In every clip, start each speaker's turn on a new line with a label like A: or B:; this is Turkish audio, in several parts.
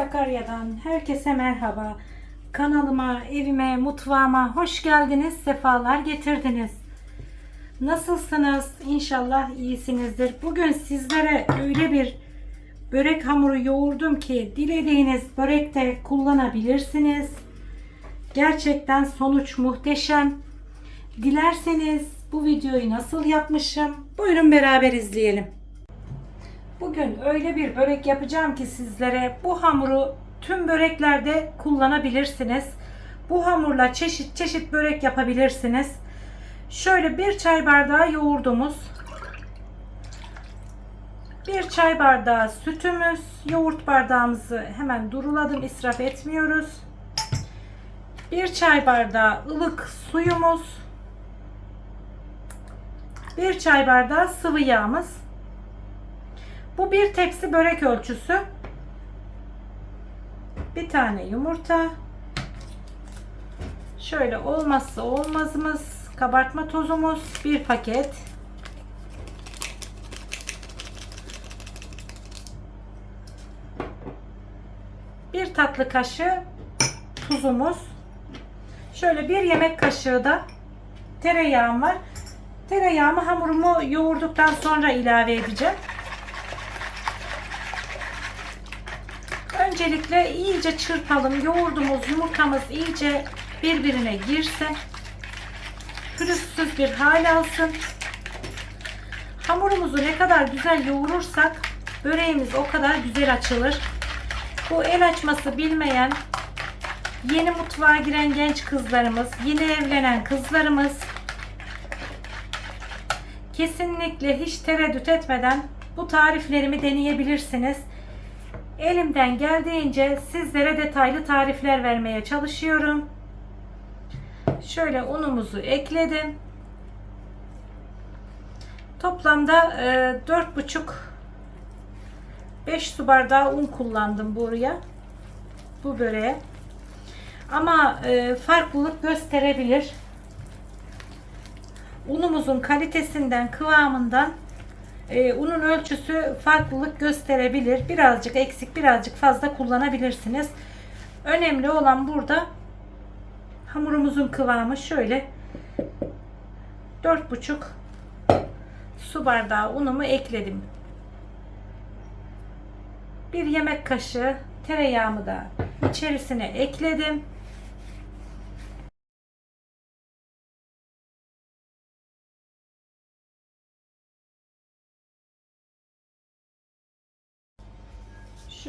A: Sakarya'dan herkese merhaba. Kanalıma, evime, mutfağıma hoş geldiniz, sefalar getirdiniz. Nasılsınız? İnşallah iyisinizdir. Bugün sizlere öyle bir börek hamuru yoğurdum ki dilediğiniz börekte kullanabilirsiniz. Gerçekten sonuç muhteşem. Dilerseniz bu videoyu nasıl yapmışım? Buyurun beraber izleyelim. Bugün öyle bir börek yapacağım ki sizlere bu hamuru tüm böreklerde kullanabilirsiniz. Bu hamurla çeşit çeşit börek yapabilirsiniz. Şöyle bir çay bardağı yoğurdumuz. Bir çay bardağı sütümüz. Yoğurt bardağımızı hemen duruladım israf etmiyoruz. Bir çay bardağı ılık suyumuz. Bir çay bardağı sıvı yağımız. Bu bir tepsi börek ölçüsü. Bir tane yumurta. Şöyle olmazsa olmazımız kabartma tozumuz bir paket. Bir tatlı kaşığı tuzumuz. Şöyle bir yemek kaşığı da tereyağım var. Tereyağımı hamurumu yoğurduktan sonra ilave edeceğim. Öncelikle iyice çırpalım. Yoğurdumuz, yumurtamız iyice birbirine girsin. Pürüzsüz bir hal alsın. Hamurumuzu ne kadar güzel yoğurursak böreğimiz o kadar güzel açılır. Bu el açması bilmeyen yeni mutfağa giren genç kızlarımız, yeni evlenen kızlarımız kesinlikle hiç tereddüt etmeden bu tariflerimi deneyebilirsiniz. Elimden geldiğince sizlere detaylı tarifler vermeye çalışıyorum. Şöyle unumuzu ekledim. Toplamda e, 4,5 5 su bardağı un kullandım buraya. Bu böreğe. Ama e, farklılık gösterebilir. Unumuzun kalitesinden, kıvamından e, unun ölçüsü farklılık gösterebilir. Birazcık eksik, birazcık fazla kullanabilirsiniz. Önemli olan burada hamurumuzun kıvamı şöyle 4,5 su bardağı unumu ekledim. Bir yemek kaşığı tereyağımı da içerisine ekledim.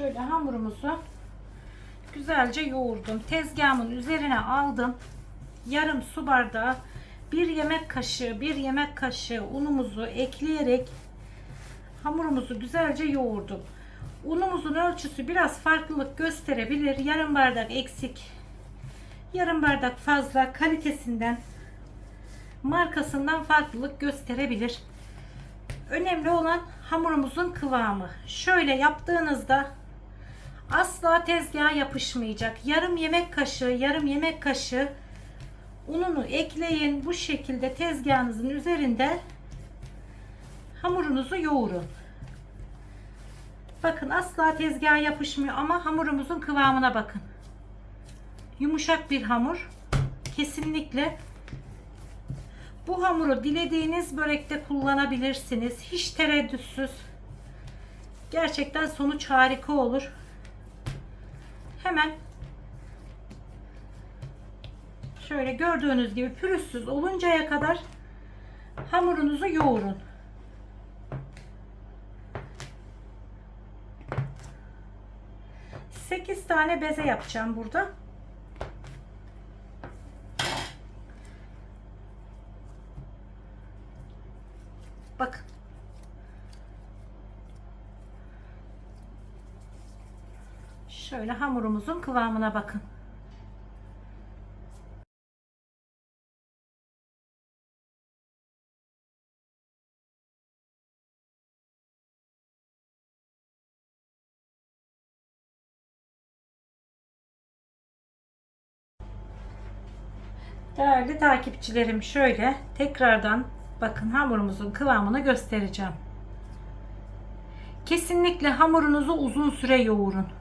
A: Şöyle hamurumuzu güzelce yoğurdum. Tezgahımın üzerine aldım. Yarım su bardağı bir yemek kaşığı bir yemek kaşığı unumuzu ekleyerek hamurumuzu güzelce yoğurdum. Unumuzun ölçüsü biraz farklılık gösterebilir. Yarım bardak eksik, yarım bardak fazla kalitesinden markasından farklılık gösterebilir. Önemli olan hamurumuzun kıvamı. Şöyle yaptığınızda asla tezgaha yapışmayacak. Yarım yemek kaşığı, yarım yemek kaşığı ununu ekleyin. Bu şekilde tezgahınızın üzerinde hamurunuzu yoğurun. Bakın asla tezgaha yapışmıyor ama hamurumuzun kıvamına bakın. Yumuşak bir hamur. Kesinlikle bu hamuru dilediğiniz börekte kullanabilirsiniz. Hiç tereddütsüz. Gerçekten sonuç harika olur. Hemen şöyle gördüğünüz gibi pürüzsüz oluncaya kadar hamurunuzu yoğurun. Sekiz tane beze yapacağım burada. Bakın. Şöyle hamurumuzun kıvamına bakın. Değerli takipçilerim şöyle tekrardan bakın hamurumuzun kıvamını göstereceğim. Kesinlikle hamurunuzu uzun süre yoğurun.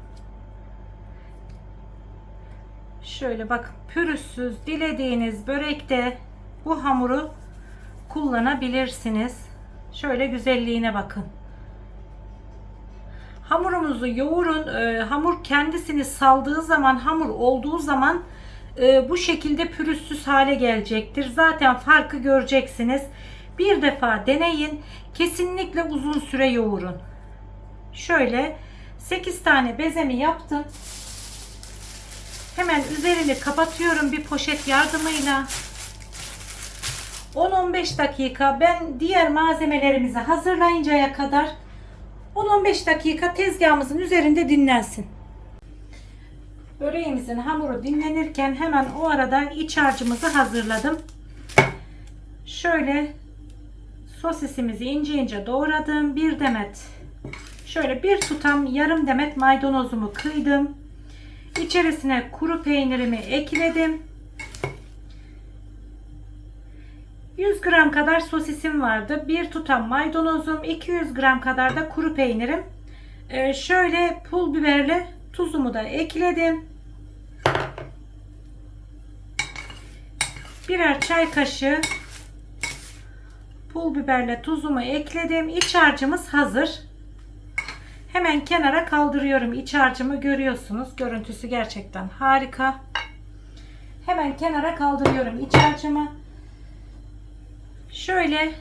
A: Şöyle bakın pürüzsüz dilediğiniz börekte bu hamuru kullanabilirsiniz. Şöyle güzelliğine bakın. Hamurumuzu yoğurun. Ee, hamur kendisini saldığı zaman, hamur olduğu zaman e, bu şekilde pürüzsüz hale gelecektir. Zaten farkı göreceksiniz. Bir defa deneyin. Kesinlikle uzun süre yoğurun. Şöyle 8 tane bezemi yaptım. Hemen üzerini kapatıyorum bir poşet yardımıyla. 10-15 dakika ben diğer malzemelerimizi hazırlayıncaya kadar 10-15 dakika tezgahımızın üzerinde dinlensin. Böreğimizin hamuru dinlenirken hemen o arada iç harcımızı hazırladım. Şöyle sosisimizi ince ince doğradım. Bir demet şöyle bir tutam yarım demet maydanozumu kıydım. İçerisine kuru peynirimi ekledim. 100 gram kadar sosisim vardı. Bir tutam maydanozum, 200 gram kadar da kuru peynirim. Ee, şöyle pul biberle tuzumu da ekledim. Birer çay kaşığı pul biberle tuzumu ekledim. İç harcımız hazır. Hemen kenara kaldırıyorum. İç harcımı görüyorsunuz. Görüntüsü gerçekten harika. Hemen kenara kaldırıyorum iç harcımı. Şöyle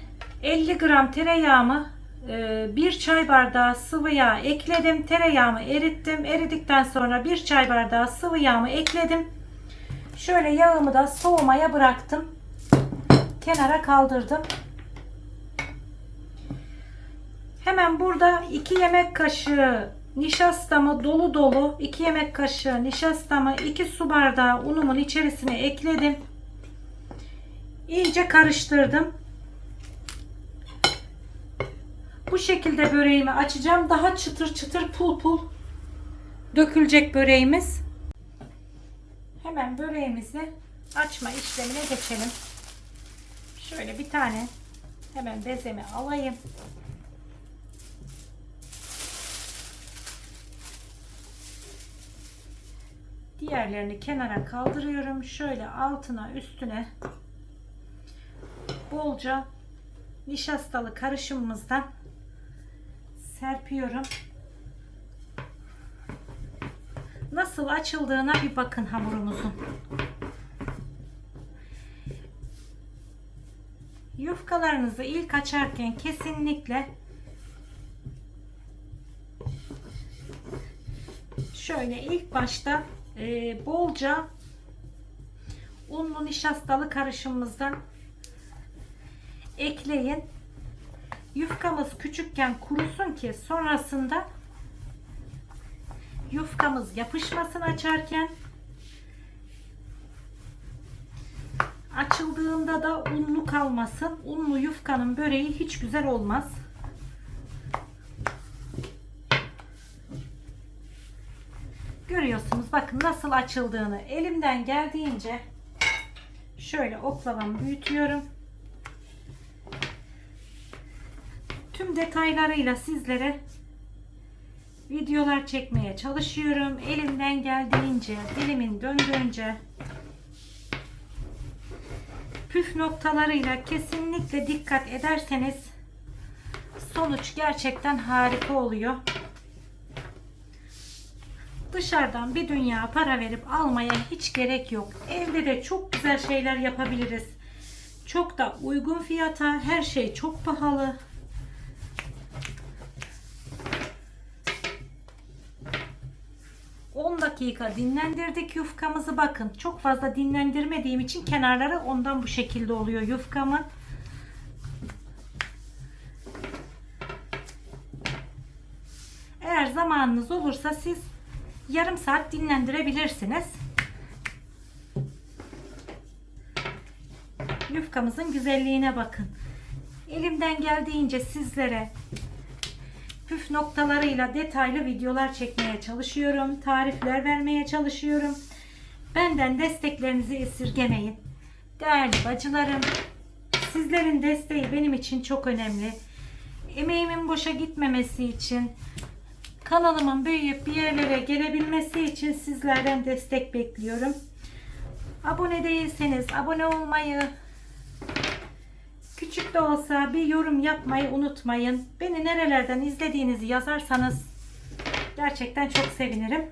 A: 50 gram tereyağımı e, bir çay bardağı sıvı yağ ekledim. Tereyağımı erittim. Eridikten sonra bir çay bardağı sıvı yağımı ekledim. Şöyle yağımı da soğumaya bıraktım. Kenara kaldırdım. Hemen burada 2 yemek kaşığı nişastamı dolu dolu 2 yemek kaşığı nişastamı 2 su bardağı unumun içerisine ekledim. İyice karıştırdım. Bu şekilde böreğimi açacağım. Daha çıtır çıtır pul pul dökülecek böreğimiz. Hemen böreğimizi açma işlemine geçelim. Şöyle bir tane hemen bezemi alayım. Diğerlerini kenara kaldırıyorum. Şöyle altına üstüne bolca nişastalı karışımımızdan serpiyorum. Nasıl açıldığına bir bakın hamurumuzun. Yufkalarınızı ilk açarken kesinlikle şöyle ilk başta e, bolca unlu nişastalı karışımımızdan ekleyin. Yufkamız küçükken kurusun ki sonrasında yufkamız yapışmasın açarken açıldığında da unlu kalmasın. Unlu yufkanın böreği hiç güzel olmaz. Görüyorsunuz bakın nasıl açıldığını elimden geldiğince şöyle oklavamı büyütüyorum. Tüm detaylarıyla sizlere videolar çekmeye çalışıyorum. Elimden geldiğince, dilimin döndüğünce püf noktalarıyla kesinlikle dikkat ederseniz sonuç gerçekten harika oluyor. Dışarıdan bir dünya para verip almaya hiç gerek yok. Evde de çok güzel şeyler yapabiliriz. Çok da uygun fiyata. Her şey çok pahalı. ...10 dakika dinlendirdik yufkamızı. Bakın çok fazla dinlendirmediğim için kenarları ondan bu şekilde oluyor yufkamın. Eğer zamanınız olursa siz yarım saat dinlendirebilirsiniz. Yufkamızın güzelliğine bakın. Elimden geldiğince sizlere püf noktalarıyla detaylı videolar çekmeye çalışıyorum. Tarifler vermeye çalışıyorum. Benden desteklerinizi esirgemeyin. Değerli bacılarım, sizlerin desteği benim için çok önemli. Emeğimin boşa gitmemesi için kanalımın büyüyüp bir yerlere gelebilmesi için sizlerden destek bekliyorum. Abone değilseniz abone olmayı, küçük de olsa bir yorum yapmayı unutmayın. Beni nerelerden izlediğinizi yazarsanız gerçekten çok sevinirim.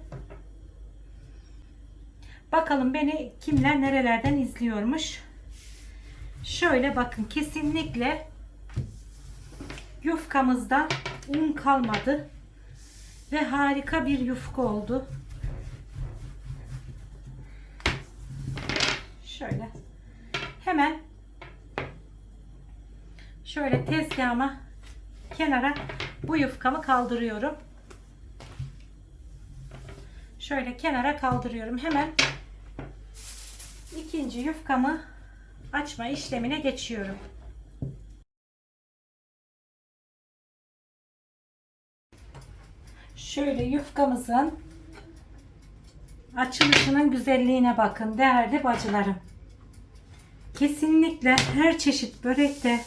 A: Bakalım beni kimler nerelerden izliyormuş. Şöyle bakın kesinlikle yufkamızda un kalmadı ve harika bir yufka oldu. Şöyle hemen şöyle tezgahıma kenara bu yufkamı kaldırıyorum. Şöyle kenara kaldırıyorum. Hemen ikinci yufkamı açma işlemine geçiyorum. Şöyle yufkamızın açılışının güzelliğine bakın değerli bacılarım. Kesinlikle her çeşit börekte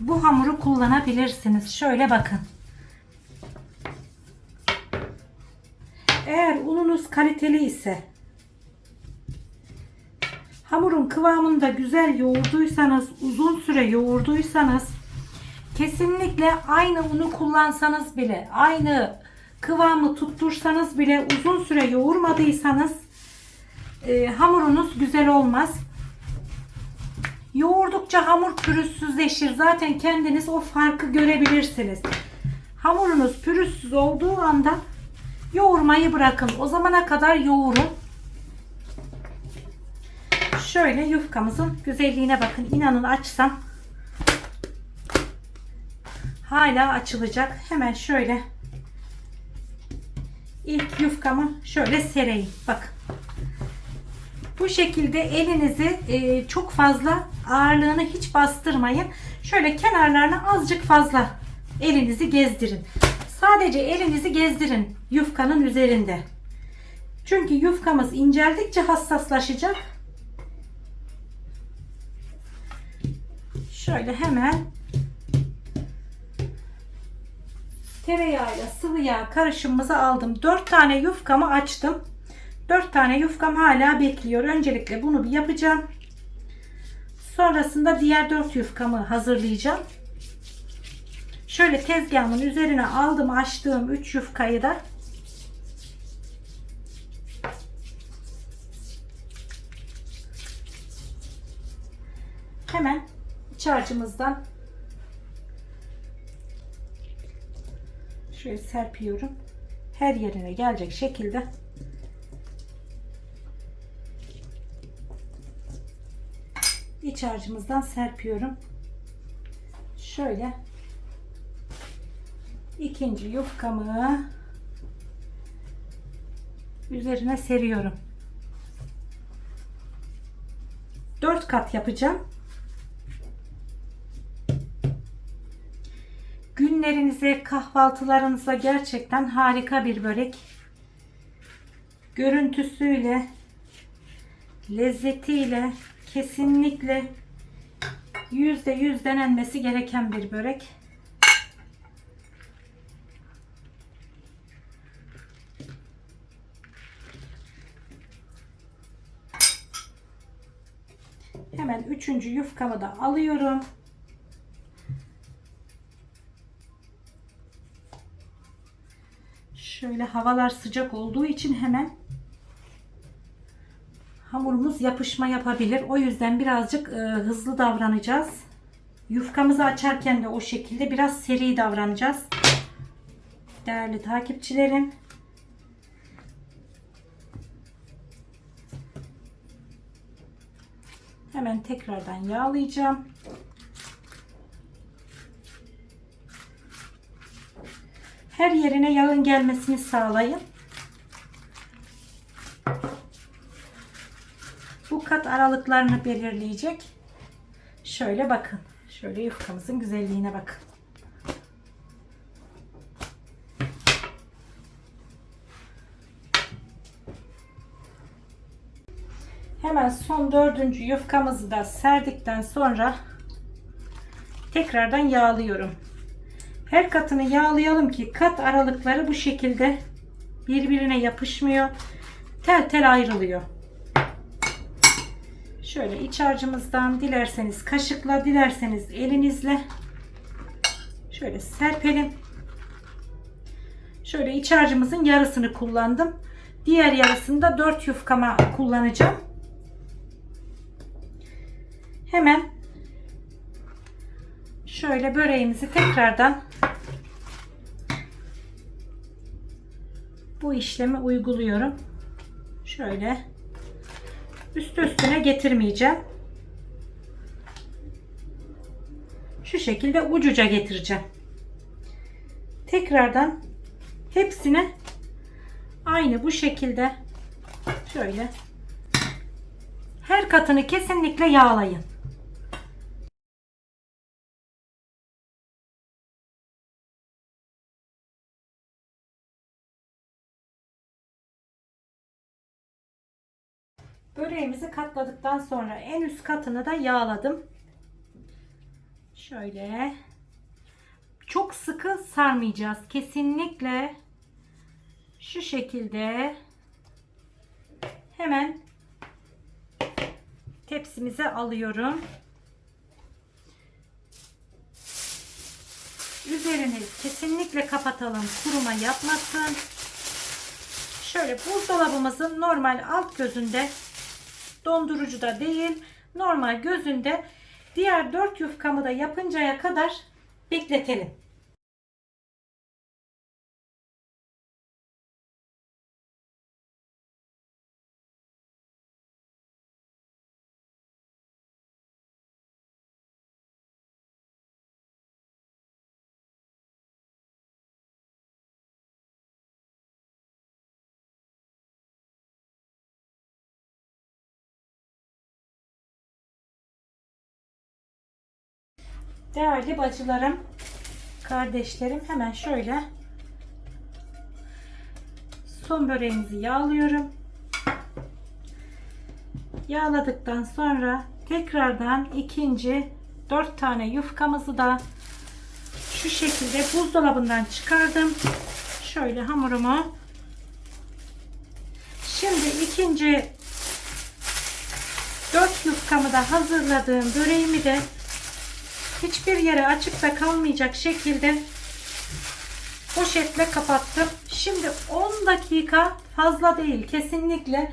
A: bu hamuru kullanabilirsiniz. Şöyle bakın. Eğer ununuz kaliteli ise hamurun kıvamında güzel yoğurduysanız, uzun süre yoğurduysanız kesinlikle aynı unu kullansanız bile, aynı kıvamı tuttursanız bile uzun süre yoğurmadıysanız e, hamurunuz güzel olmaz. Yoğurdukça hamur pürüzsüzleşir. Zaten kendiniz o farkı görebilirsiniz. Hamurunuz pürüzsüz olduğu anda yoğurmayı bırakın. O zamana kadar yoğurun. Şöyle yufkamızın güzelliğine bakın. İnanın açsam hala açılacak. Hemen şöyle ilk yufkamı şöyle sereyim. Bakın. Bu şekilde elinizi e, çok fazla ağırlığını hiç bastırmayın. Şöyle kenarlarına azıcık fazla elinizi gezdirin. Sadece elinizi gezdirin yufkanın üzerinde. Çünkü yufkamız inceldikçe hassaslaşacak. Şöyle hemen tereyağıyla sıvı yağ karışımımızı aldım. 4 tane yufkamı açtım. 4 tane yufkam hala bekliyor. Öncelikle bunu bir yapacağım. Sonrasında diğer 4 yufkamı hazırlayacağım. Şöyle tezgahımın üzerine aldım açtığım 3 yufkayı da hemen iç şöyle serpiyorum. Her yerine gelecek şekilde iç harcımızdan serpiyorum. Şöyle ikinci yufkamı üzerine seriyorum. 4 kat yapacağım. Günlerinize, kahvaltılarınıza gerçekten harika bir börek. Görüntüsüyle, lezzetiyle kesinlikle yüzde yüz denenmesi gereken bir börek. Hemen üçüncü yufkamı da alıyorum. Şöyle havalar sıcak olduğu için hemen hamurumuz yapışma yapabilir. O yüzden birazcık e, hızlı davranacağız. Yufkamızı açarken de o şekilde biraz seri davranacağız. Değerli takipçilerim. Hemen tekrardan yağlayacağım. Her yerine yağın gelmesini sağlayın. Bu kat aralıklarını belirleyecek. Şöyle bakın. Şöyle yufkamızın güzelliğine bakın. Hemen son dördüncü yufkamızı da serdikten sonra tekrardan yağlıyorum. Her katını yağlayalım ki kat aralıkları bu şekilde birbirine yapışmıyor. tel tel ayrılıyor. Şöyle iç harcımızdan dilerseniz kaşıkla, dilerseniz elinizle şöyle serpelim. Şöyle iç harcımızın yarısını kullandım. Diğer yarısını da 4 yufkama kullanacağım. Hemen şöyle böreğimizi tekrardan bu işlemi uyguluyorum. Şöyle üst üstüne getirmeyeceğim. Şu şekilde ucuca getireceğim. Tekrardan hepsine aynı bu şekilde şöyle her katını kesinlikle yağlayın. Böreğimizi katladıktan sonra en üst katını da yağladım. Şöyle çok sıkı sarmayacağız. Kesinlikle şu şekilde hemen tepsimize alıyorum. Üzerini kesinlikle kapatalım. Kuruma yapmasın. Şöyle buzdolabımızın normal alt gözünde dondurucuda değil normal gözünde diğer dört yufkamı da yapıncaya kadar bekletelim. Değerli bacılarım, kardeşlerim hemen şöyle son böreğimizi yağlıyorum. Yağladıktan sonra tekrardan ikinci dört tane yufkamızı da şu şekilde buzdolabından çıkardım. Şöyle hamurumu Şimdi ikinci dört yufkamı da hazırladığım böreğimi de hiçbir yere açıkta kalmayacak şekilde poşetle kapattım. Şimdi 10 dakika fazla değil kesinlikle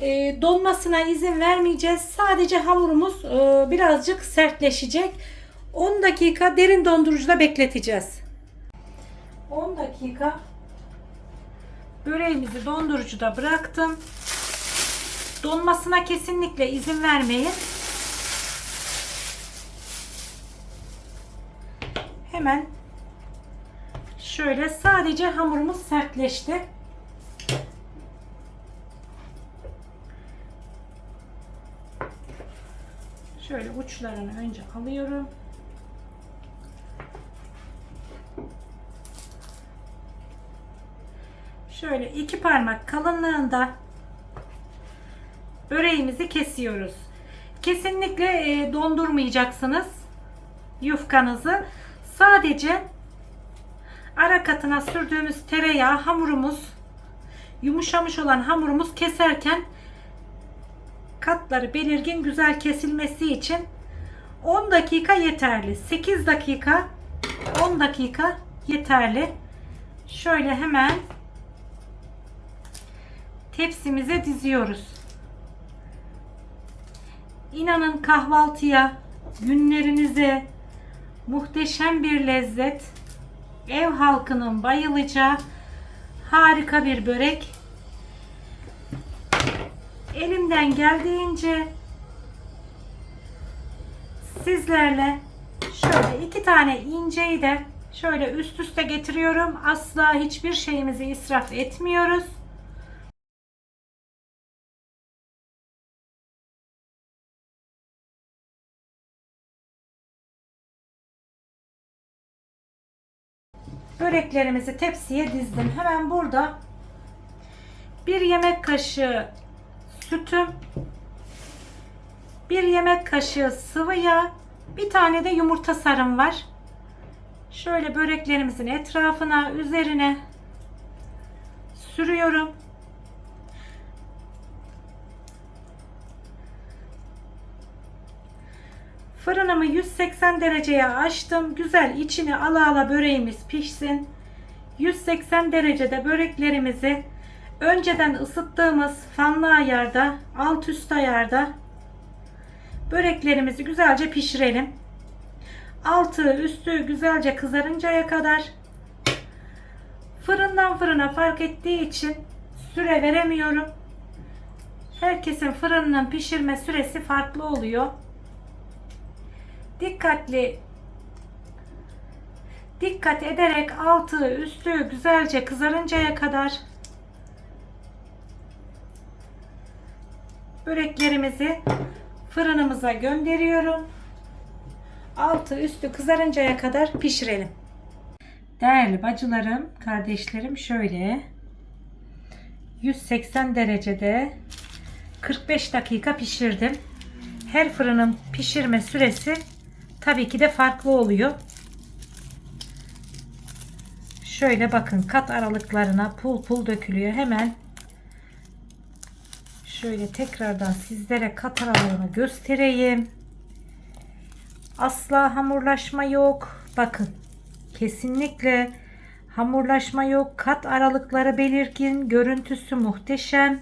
A: e, donmasına izin vermeyeceğiz. Sadece hamurumuz e, birazcık sertleşecek. 10 dakika derin dondurucuda bekleteceğiz. 10 dakika böreğimizi dondurucuda bıraktım. Donmasına kesinlikle izin vermeyin. Hemen şöyle sadece hamurumuz sertleşti. Şöyle uçlarını önce alıyorum. Şöyle iki parmak kalınlığında böreğimizi kesiyoruz. Kesinlikle e, dondurmayacaksınız yufkanızı. Sadece ara katına sürdüğümüz tereyağı hamurumuz yumuşamış olan hamurumuz keserken katları belirgin güzel kesilmesi için 10 dakika yeterli. 8 dakika 10 dakika yeterli. Şöyle hemen tepsimize diziyoruz. İnanın kahvaltıya, günlerinize muhteşem bir lezzet. Ev halkının bayılacağı harika bir börek. Elimden geldiğince sizlerle şöyle iki tane inceyi de şöyle üst üste getiriyorum. Asla hiçbir şeyimizi israf etmiyoruz. Böreklerimizi tepsiye dizdim. Hemen burada bir yemek kaşığı sütüm, bir yemek kaşığı sıvı yağ, bir tane de yumurta sarım var. Şöyle böreklerimizin etrafına, üzerine sürüyorum. Fırınımı 180 dereceye açtım. Güzel içini ala ala böreğimiz pişsin. 180 derecede böreklerimizi önceden ısıttığımız fanlı ayarda, alt üst ayarda böreklerimizi güzelce pişirelim. Altı üstü güzelce kızarıncaya kadar fırından fırına fark ettiği için süre veremiyorum. Herkesin fırının pişirme süresi farklı oluyor. Dikkatli dikkat ederek altı üstü güzelce kızarıncaya kadar böreklerimizi fırınımıza gönderiyorum. Altı üstü kızarıncaya kadar pişirelim. Değerli bacılarım, kardeşlerim şöyle 180 derecede 45 dakika pişirdim. Her fırının pişirme süresi tabii ki de farklı oluyor. Şöyle bakın kat aralıklarına pul pul dökülüyor. Hemen şöyle tekrardan sizlere kat aralığını göstereyim. Asla hamurlaşma yok. Bakın kesinlikle hamurlaşma yok. Kat aralıkları belirgin. Görüntüsü muhteşem.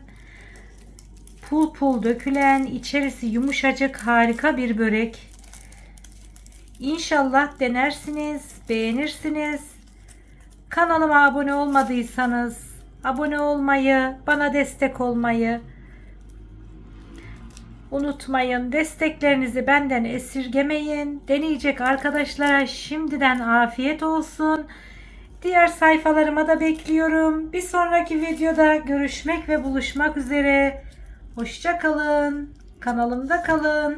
A: Pul pul dökülen, içerisi yumuşacık harika bir börek. İnşallah denersiniz, beğenirsiniz. Kanalıma abone olmadıysanız abone olmayı, bana destek olmayı unutmayın. Desteklerinizi benden esirgemeyin. Deneyecek arkadaşlara şimdiden afiyet olsun. Diğer sayfalarıma da bekliyorum. Bir sonraki videoda görüşmek ve buluşmak üzere. Hoşça kalın. Kanalımda kalın.